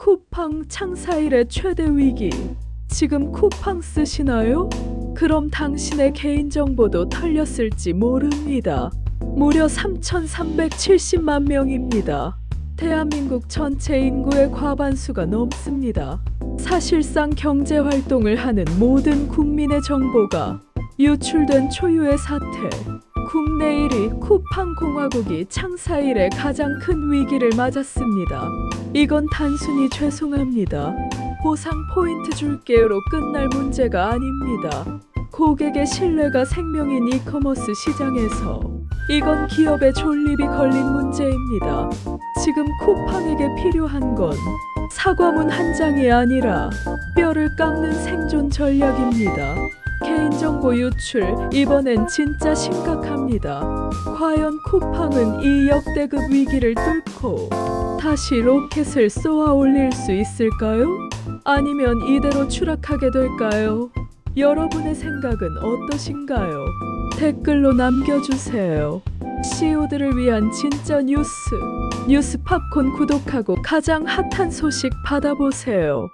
쿠팡 창사일의 최대 위기. 지금 쿠팡 쓰시나요? 그럼 당신의 개인정보도 털렸을지 모릅니다. 무려 3,370만 명입니다. 대한민국 전체 인구의 과반수가 넘습니다. 사실상 경제 활동을 하는 모든 국민의 정보가 유출된 초유의 사태. 국내 1위 쿠팡 공화국이 창사 이래 가장 큰 위기를 맞았습니다. 이건 단순히 죄송합니다. 보상 포인트 줄게요로 끝날 문제가 아닙니다. 고객의 신뢰가 생명인 이커머스 시장에서 이건 기업의 존립이 걸린 문제입니다. 지금 쿠팡에게 필요한 건 사과문 한 장이 아니라 뼈를 깎는 생존 전략입니다. 개인 정보 유출 이번엔 진짜 심각합니다. 과연 쿠팡은 이 역대급 위기를 뚫고 다시 로켓을 쏘아 올릴 수 있을까요? 아니면 이대로 추락하게 될까요? 여러분의 생각은 어떠신가요? 댓글로 남겨주세요. CEO들을 위한 진짜 뉴스, 뉴스 팝콘 구독하고 가장 핫한 소식 받아보세요.